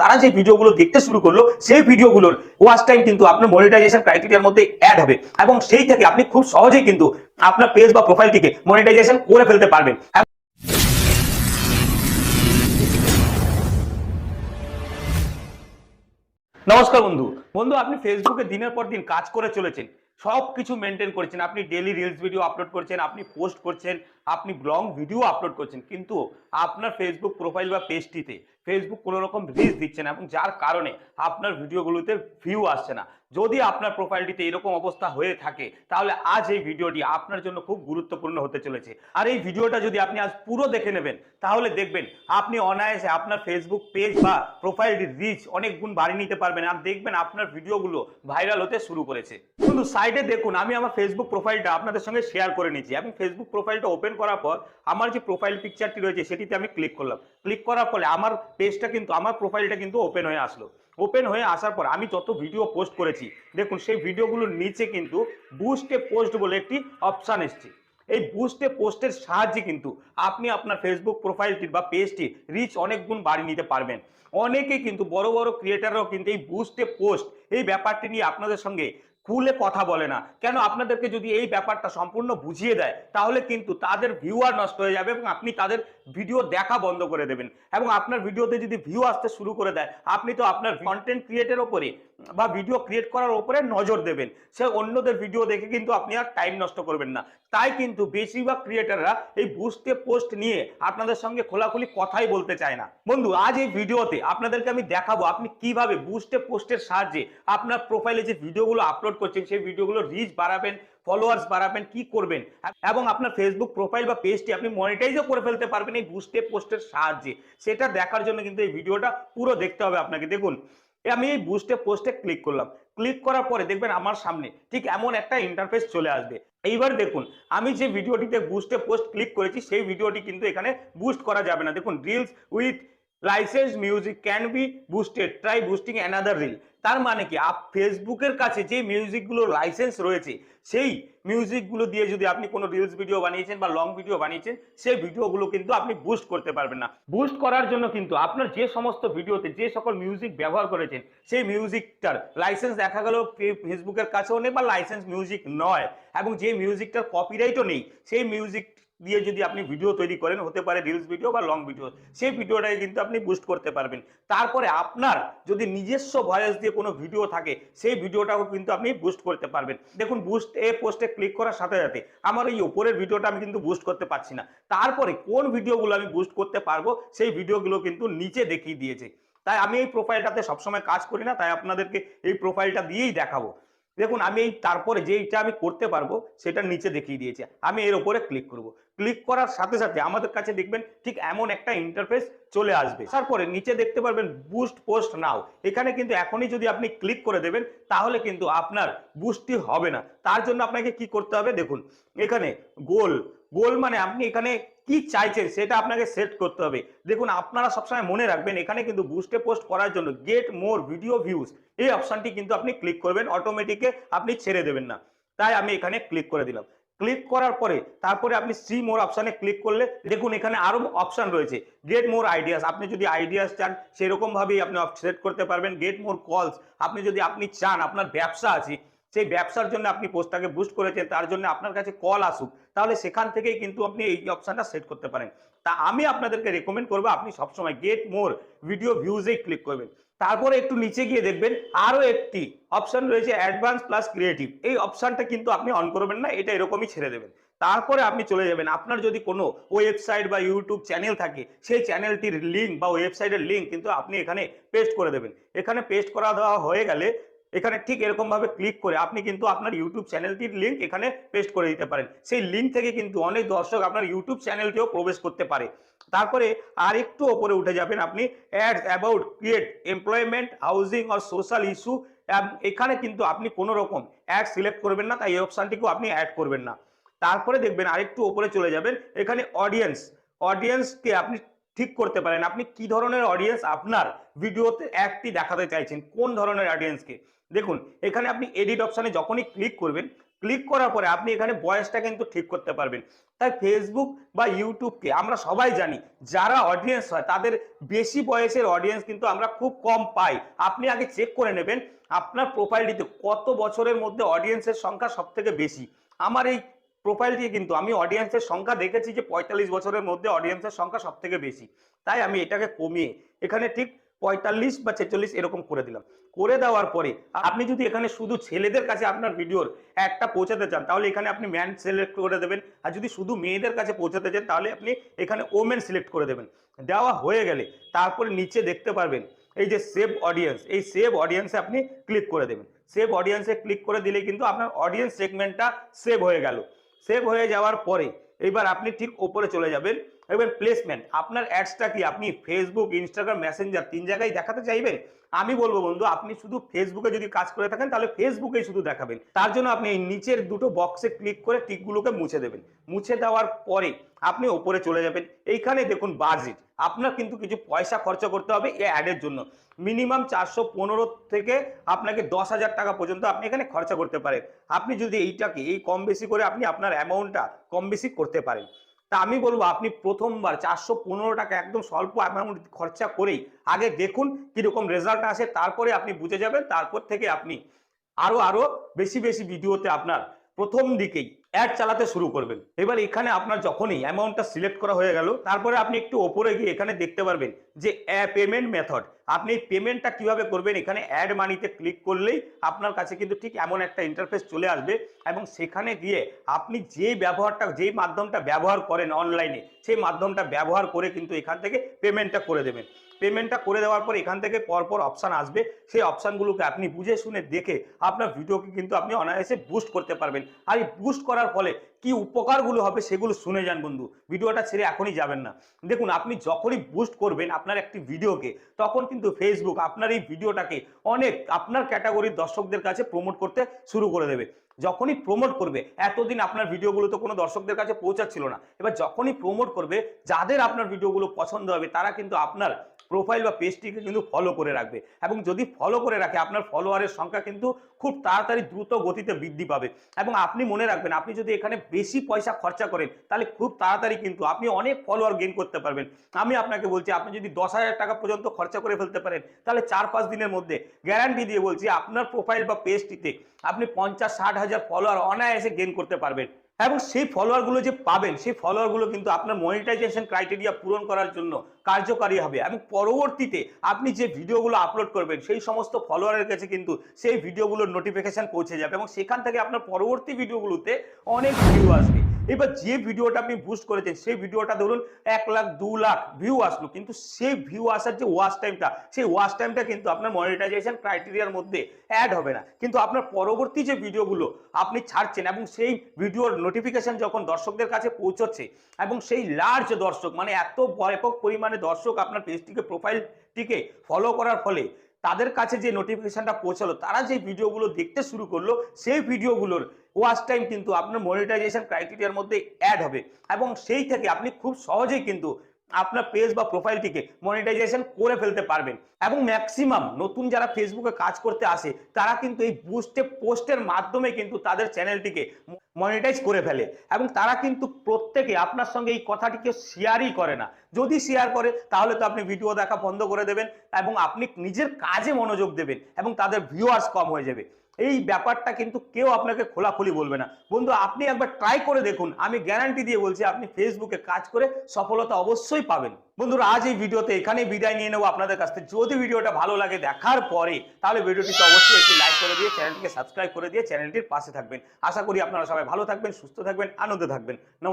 তারা যে ভিডিওগুলো দেখতে শুরু করল, সেই ভিডিওগুলোর ওয়াচ টাইম কিন্তু আপনার মনিটাইজেশন ক্রাইটেরিয়ার মধ্যে অ্যাড হবে। এবং সেই থেকে আপনি খুব সহজেই কিন্তু আপনার পেজ বা প্রোফাইলটিকে মনিটাইজেশন করে ফেলতে পারবেন। নমস্কার বন্ধু। বন্ধু, আপনি ফেসবুকে দিনের পর দিন কাজ করে চলেছেন। সব কিছু মেনটেন করছেন। আপনি ডেলি রিলস ভিডিও আপলোড করছেন, আপনি পোস্ট করছেন আপনি লং ভিডিও আপলোড করছেন, কিন্তু আপনার ফেসবুক প্রোফাইল বা পেজটিতে ফেসবুক কোনো রকম রিচ দিচ্ছে না এবং যার কারণে আপনার ভিডিওগুলোতে ভিউ আসছে না। যদি আপনার প্রোফাইলটিতে এরকম অবস্থা হয়ে থাকে, তাহলে আজ এই ভিডিওটি আপনার জন্য খুব গুরুত্বপূর্ণ হতে চলেছে। আর এই ভিডিওটা যদি আপনি আজ পুরো দেখে নেবেন, তাহলে দেখবেন আপনি অনায়াসে আপনার ফেসবুক পেজ বা প্রোফাইলটির রিচ অনেক গুণ বাড়িয়ে নিতে পারবেন আর দেখবেন আপনার ভিডিওগুলো ভাইরাল হতে শুরু করেছে। কিন্তু সাইডে দেখুন, আমি আমার ফেসবুক প্রোফাইলটা আপনাদের সঙ্গে শেয়ার করে নিচ্ছি আমি ফেসবুক প্রোফাইলটা ওপেন করার পর আমার যে প্রোফাইল পিকচারটি রয়েছে সেটিতে আমি ক্লিক করলাম। ক্লিক করার ফলে আমার পেজটা কিন্তু, আমার প্রোফাইলটা কিন্তু ওপেন হয়ে আসলো। ওপেন হয়ে আসার পর আমি যত ভিডিও পোস্ট করেছি, দেখুন সেই ভিডিওগুলোর নিচে কিন্তু বুস্টে পোস্ট বলে একটি অপশান এসছে। এই বুস্টে পোস্টের সাহায্যে কিন্তু আপনি আপনার ফেসবুক প্রোফাইলটির বা পেজটি রিচ অনেক গুণ বাড়িয়ে নিতে পারবেন। অনেকে কিন্তু বড় বড় ক্রিয়েটাররাও কিন্তু এই বুস্টে পোস্ট এই ব্যাপারটি নিয়ে আপনাদের সঙ্গে খুলে কথা বলে না। কেন? আপনাদেরকে যদি এই ব্যাপারটা সম্পূর্ণ বুঝিয়ে দেয়, তাহলে কিন্তু তাদের ভিউয়ার নষ্ট হয়ে যাবে এবং আপনি তাদের ভিডিও দেখা বন্ধ করে দেবেন। এবং আপনার ভিডিওতে যদি ভিউ আসতে শুরু করে দেয়, আপনি তো আপনার কন্টেন্ট ক্রিয়েটের ওপরে বা ভিডিও ক্রিয়েট করার ওপরে নজর দেবেন। সে অন্যদের ভিডিও দেখে কিন্তু আপনি আর টাইম নষ্ট করবেন না। তাই কিন্তু বেশিরভাগ ক্রিয়েটাররা এই বুস্টে পোস্ট নিয়ে আপনাদের সঙ্গে খোলাখুলি কথাই বলতে চায় না। বন্ধু, আজ এই ভিডিওতে আপনাদেরকে আমি দেখাবো আপনি কীভাবে বুস্টে পোস্টের সাহায্যে আপনার প্রোফাইলে যে ভিডিওগুলো আপলোড করছেন, সেই ভিডিওগুলো রিচ বাড়াবেন ফলোয়ার্স বাড়াবেন, কি করবেন, এবং আপনার ফেসবুক প্রোফাইল বা পেজটি আপনি মনিটাইজও করে ফেলতে পারবেন এই বুস্টে পোস্টের সাহায্যে। সেটা দেখার জন্য কিন্তু এই ভিডিওটা পুরো দেখতে হবে আপনাকে। দেখুন আমি এই বুস্টে পোস্টে ক্লিক করলাম। ক্লিক করার পরে দেখবেন আমার সামনে ঠিক এমন একটা ইন্টারফেস চলে আসবে। এইবার দেখুন, আমি যে ভিডিওটিতে বুস্টে পোস্ট ক্লিক করেছি, সেই ভিডিওটি কিন্তু এখানে বুস্ট করা যাবে না। দেখুন reels with licence music can be boosted try boosting another reel তার মানে কি? আপ ফেসবুকের কাছে যে মিউজিকগুলো লাইসেন্স রয়েছে, সেই মিউজিকগুলো দিয়ে যদি আপনি কোনো রিলস ভিডিও বানিয়েছেন বা লং ভিডিও বানিয়েছেন, সেই ভিডিওগুলো কিন্তু আপনি বুস্ট করতে পারবেন না। বুস্ট করার জন্য কিন্তু আপনার যে সমস্ত ভিডিওতে যে সকল মিউজিক ব্যবহার করেছেন, সেই মিউজিকটার লাইসেন্স দেখা গেল ফেসবুকের কাছেও নেই বা লাইসেন্স মিউজিক নয়। এবং যে মিউজিকটার কপিরাইটও নেই, সেই মিউজিক দিয়ে যদি আপনি ভিডিও তৈরি করেন, হতে পারে রিলস ভিডিও বা লং ভিডিও সেই ভিডিওটাকে কিন্তু আপনি বুস্ট করতে পারবেন। তারপরে আপনার যদি নিজস্ব ভয়েস দিয়ে কোনো ভিডিও থাকে, সেই ভিডিওটাও কিন্তু আপনি বুস্ট করতে পারবেন। দেখুন বুস্ট এ পোস্টে ক্লিক করার সাথে সাথে আমার এই উপরের ভিডিওটা আমি কিন্তু বুস্ট করতে পারছি না। তারপরে কোন ভিডিওগুলো আমি বুস্ট করতে পারব, সেই ভিডিওগুলো কিন্তু নিচে দেখিয়ে দিয়েছে। তাই আমি এই প্রোফাইলটাতে সবসময় কাজ করি না, তাই আপনাদেরকে এই প্রোফাইলটা দিয়েই দেখাবো। দেখুন, আমি এই তারপরে যেইটা আমি করতে পারব, সেটা নিচে দেখিয়ে দিয়েছে। আমি এর উপরে ক্লিক করব। ক্লিক করার সাথে সাথে আমাদের কাছে দেখবেন, ঠিক এমন একটা ইন্টারফেস চলে আসবে। তারপরে নিচে দেখতে পারবেন বুস্ট পোস্ট নাও এখানে কিন্তু এখনই যদি আপনি ক্লিক করে দেবেন, তাহলে কিন্তু আপনার বুস্টটি হবে না। তার জন্য আপনাকে কি করতে হবে? দেখুন, এখানে গোল গোল মানে আপনি এখানে কি চাইছেন সেটা আপনাকে সেট করতে হবে। দেখুন, আপনারা সবসময় মনে রাখবেন, এখানে কিন্তু বুস্টে পোস্ট করার জন্য গেট মোর ভিডিও ভিউজ এই অপশনটি কিন্তু আপনি ক্লিক করবেন অটোমেটিকে আপনি ছেড়ে দেবেন না। তাই আমি এখানে ক্লিক করে দিলাম। ক্লিক করার পরে, তারপরে আপনি সি মোর অপশানে ক্লিক করলে, দেখুন, এখানে আরও অপশন রয়েছে গেট মোর আইডিয়াস আপনি যদি আইডিয়াস চান সেরকম ভাবেই আপনি সেট করতে পারবেন গেট মোর কলস আপনি যদি, আপনি চান, আপনার ব্যবসা আছে সেই ব্যবসার জন্য আপনি পোস্টটাকে বুস্ট করেছেন, তার জন্য আপনার কাছে কল আসুক, তাহলে সেখান থেকেই কিন্তু আপনি এই অপশনটা সেট করতে পারেন। তা আমি আপনাদেরকে রেকমেন্ড করব, আপনি সবসময় গেট মোর ভিডিও ভিউজেই ক্লিক করবেন। তারপরে একটু নিচে গিয়ে দেখবেন, আরও একটি অপশন রয়েছে অ্যাডভান্স প্লাস ক্রিয়েটিভ এই অপশনটা কিন্তু আপনি অন করবেন না, এটা এরকমই ছেড়ে দেবেন। তারপরে আপনি চলে যাবেন। আপনার যদি কোনো ওয়েবসাইট বা ইউটিউব চ্যানেল থাকে, সেই চ্যানেলটির লিঙ্ক বা ওয়েবসাইটের লিঙ্ক কিন্তু আপনি এখানে পেস্ট করে দেবেন। এখানে পেস্ট করা দেওয়া হয়ে গেলে এখানে ঠিক এরকম ভাবে ক্লিক করে আপনি কিন্তু আপনার ইউটিউব চ্যানেলটির লিঙ্ক এখানে পেস্ট করে দিতে পারেন। সেই লিঙ্ক থেকে কিন্তু অনেক দর্শক আপনার ইউটিউব চ্যানেলটিও প্রবেশ করতে পারে। তারপরে আর একটু ওপরে উঠে যাবেন আপনি ads about create employment housing or social issue এখানে কিন্তু আপনি কোনো রকম অ্যাড সিলেক্ট করবেন না, তাই এই অপশানটিকেও আপনি অ্যাড করবেন না। তারপরে দেখবেন আরেকটু ওপরে চলে যাবেন, এখানে অডিয়েন্স অডিয়েন্সকে আপনি ঠিক করতে পারেন। আপনি কি ধরনের অডিয়েন্স আপনার ভিডিওতে অ্যাডটি দেখাতে চাইছেন? কোন ধরনের অডিয়েন্সকে দেখুন, এখানে আপনি এডিট অপশানে যখনই ক্লিক করবেন ক্লিক করার পরে আপনি এখানে বয়সটা কিন্তু ঠিক করতে পারবেন। তাই ফেসবুক বা ইউটিউবকে আমরা সবাই জানি, যারা অডিয়েন্স হয়, তাদের বেশি বয়সের অডিয়েন্স কিন্তু আমরা খুব কম পাই। আপনি আগে চেক করে নেবেন, আপনার প্রোফাইলটিতে কত বছরের মধ্যে অডিয়েন্সের সংখ্যা সব থেকে বেশি। আমার এই প্রোফাইলটি কিন্তু আমি অডিয়েন্সের সংখ্যা দেখেছি যে পঁয়তাল্লিশ বছরের মধ্যে অডিয়েন্সের সংখ্যা সব থেকে বেশি। তাই আমি এটাকে কমিয়ে এখানে ঠিক পঁয়তাল্লিশ বা ছেচল্লিশ এরকম করে দিলাম। করে দেওয়ার পরে আপনি যদি এখানে শুধু ছেলেদের কাছে আপনার ভিডিওর একটা পৌঁছাতে চান, তাহলে এখানে আপনি ম্যান সিলেক্ট করে দেবেন। আর যদি শুধু মেয়েদের কাছে পৌঁছাতে চান, তাহলে আপনি এখানে ওমেন সিলেক্ট করে দেবেন। দেওয়া হয়ে গেলে তারপরে নিচে দেখতে পারবেন, এই যে সেভ অডিয়েন্স এই সেভ অডিয়েন্সে আপনি ক্লিক করে দেবেন। সেভ অডিয়েন্সে ক্লিক করে দিলে কিন্তু আপনার অডিয়েন্স সেগমেন্টটা সেভ হয়ে গেল। সেভ হয়ে যাওয়ার পরে এইবার আপনি ঠিক ওপরে চলে যাবেন। এবার প্লেসমেন্ট আপনার অ্যাডসটা কি? আপনি ফেসবুক ইনস্টাগ্রাম মেসেঞ্জার তিন জায়গায় দেখাতে চাইবেন? আমি বলব বন্ধু, আপনি শুধু ফেসবুকে যদি কাজ করে থাকেন, তাহলে ফেসবুকেই শুধু দেখাবেন। তার জন্য আপনি এই নিচের দুটো বক্সে ক্লিক করে টিকগুলোকে মুছে দেবেন। মুছে দেওয়ার পরে আপনি ওপরে চলে যাবেন। এইখানে দেখুন বাজেট আপনার কিন্তু কিছু পয়সা খরচা করতে হবে এই অ্যাডের জন্য। মিনিমাম চারশো পনেরো থেকে আপনাকে দশ হাজার টাকা পর্যন্ত আপনি এখানে খরচা করতে পারেন। আপনি যদি এইটাকে, এই কম বেশি করে আপনি আপনার অ্যামাউন্টটা কম বেশি করতে পারেন। তা আমি বলব, আপনি প্রথমবার চারশো পনেরো টাকা একদম স্বল্প অ্যামাউন্ট খরচা করেই আগে দেখুন কীরকম রেজাল্ট আসে, তারপরে আপনি বুঝে যাবেন, তারপর থেকে আপনি আরও আরও বেশি বেশি ভিডিওতে আপনার প্রথম দিকেই অ্যাড চালাতে শুরু করবেন। এবার এখানে আপনার যখনই অ্যামাউন্টটা সিলেক্ট করা হয়ে গেল, তারপরে আপনি একটু ওপরে গিয়ে এখানে দেখতে পারবেন যে পেমেন্ট মেথড আপনি পেমেন্টটা কীভাবে করবেন? এখানে অ্যাড মানিতে ক্লিক করলেই আপনার কাছে কিন্তু ঠিক এমন একটা ইন্টারফেস চলে আসবে এবং সেখানে গিয়ে আপনি যে ব্যবহারটা যেই মাধ্যমটা ব্যবহার করেন অনলাইনে সেই মাধ্যমটা ব্যবহার করে কিন্তু এখান থেকে পেমেন্টটা করে দেবেন। পেমেন্টটা করে দেওয়ার পর এখান থেকে পরপর অপশান আসবে। সেই অপশানগুলোকে আপনি বুঝে শুনে দেখে আপনার ভিডিওকে কিন্তু আপনি অনায়াসে বুস্ট করতে পারবেন। আর এই বুস্ট করার ফলে কি উপকারগুলো হবে সেগুলো শুনে যান বন্ধু। ভিডিওটা ছেড়ে এখনই যাবেন না। দেখুন, আপনি যখনই বুস্ট করবেন আপনার একটি ভিডিওকে তখন কিন্তু ফেসবুক আপনার এই ভিডিওটাকে অনেক আপনার ক্যাটাগরির দর্শকদের কাছে প্রমোট করতে শুরু করে দেবে। যখনই প্রমোট করবে, এতদিন আপনার ভিডিওগুলো তো কোনো দর্শকদের কাছে পৌঁছাচ্ছিল না। এবার যখনই প্রমোট করবে, যাদের আপনার ভিডিওগুলো পছন্দ হবে, তারা কিন্তু আপনার প্রোফাইল বা পেজটিকে কিন্তু ফলো করে রাখবে। এবং যদি ফলো করে রাখে, আপনার ফলোয়ারের সংখ্যা কিন্তু খুব তাড়াতাড়ি দ্রুত গতিতে বৃদ্ধি পাবে। এবং আপনি মনে রাখবেন, আপনি যদি এখানে বেশি পয়সা খরচা করেন, তাহলে খুব তাড়াতাড়ি কিন্তু আপনি অনেক ফলোয়ার গেইন করতে পারবেন। আমি আপনাকে বলছি, আপনি যদি দশ হাজার টাকা পর্যন্ত খরচা করে ফেলতে পারেন, তাহলে চার পাঁচ দিনের মধ্যে গ্যারান্টি দিয়ে বলছি, আপনার প্রোফাইল বা পেজটিতে আপনি পঞ্চাশ, ষাট হাজার ফলোয়ার অনায়াসে গেইন করতে পারবেন। এবং সেই ফলোয়ারগুলো যে পাবেন, সেই ফলোয়ারগুলো কিন্তু আপনার মনিটাইজেশন ক্রাইটেরিয়া পূরণ করার জন্য কার্যকারী হবে। এবং পরবর্তীতে আপনি যে ভিডিওগুলো আপলোড করবেন, সেই সমস্ত ফলোয়ারের কাছে কিন্তু সেই ভিডিওগুলোর নোটিফিকেশন পৌঁছে যাবে এবং সেখান থেকে আপনার পরবর্তী ভিডিওগুলোতে অনেক ভিউ আসবে। এবার যে ভিডিওটা আপনি বুস্ট করেছেন, সেই ভিডিওটা ধরুন এক লাখ, দু লাখ ভিউ আসলো। কিন্তু সেই ভিউ আসার যে ওয়াচ টাইমটা সেই ওয়াচ টাইমটা কিন্তু আপনার মনিটাইজেশন ক্রাইটেরিয়ার মধ্যে অ্যাড হবে না। কিন্তু আপনার পরবর্তী যে ভিডিওগুলো আপনি ছাড়ছেন এবং সেই ভিডিওর নোটিফিকেশন যখন দর্শকদের কাছে পৌঁছচ্ছে এবং সেই লার্জ দর্শক মানে এত ব্যাপক পরিমাণে দর্শক আপনার পেজটিকে প্রোফাইলটিকে ফলো করার ফলে তাদের কাছে যে নোটিফিকেশনটা পৌঁছালো, তারা যে ভিডিওগুলো দেখতে শুরু করল, সেই ভিডিওগুলোর ওয়াচ টাইম কিন্তু আপনার মনিটাইজেশন ক্রাইটেরিয়ার মধ্যে অ্যাড হবে। এবং সেই থেকে আপনি খুব সহজেই কিন্তু আপনার পেজ বা প্রোফাইলটিকে মনিটাইজেশন করে ফেলতে পারবেন। এবং ম্যাক্সিমাম নতুন যারা ফেসবুকে কাজ করতে আসে, তারা কিন্তু এই বুস্টে পোস্টের মাধ্যমে কিন্তু তাদের চ্যানেলটিকে মনিটাইজ করে ফেলে। এবং তারা কিন্তু প্রত্যেকে আপনার সঙ্গে এই কথাটিকে শেয়ারই করে না। যদি শেয়ার করে, তাহলে তো আপনি ভিডিও দেখা বন্ধ করে দেবেন এবং আপনি নিজের কাজে মনোযোগ দেবেন এবং তাদের ভিউয়ার্স কম হয়ে যাবে। এই ব্যাপারটা কিন্তু কেউ আপনাকে খোলাখুলি বলবে না। বন্ধু, আপনি একবার ট্রাই করে দেখুন। আমি গ্যারান্টি দিয়ে বলছি, আপনি ফেসবুকে কাজ করে সফলতা অবশ্যই পাবেন। বন্ধুরা, আজ এই ভিডিওতে এখানেই বিদায় নিয়ে নেব আপনাদের কাছ থেকে। যদি ভিডিওটা ভালো লাগে দেখার পরে, তাহলে ভিডিওটিতে অবশ্যই একটি লাইক করে দিয়ে চ্যানেলটিকে সাবস্ক্রাইব করে দিয়ে চ্যানেলটির পাশে থাকবেন। আশা করি আপনারা সবাই ভালো থাকবেন, সুস্থ থাকবেন, আনন্দে থাকবেন। নমস্কার।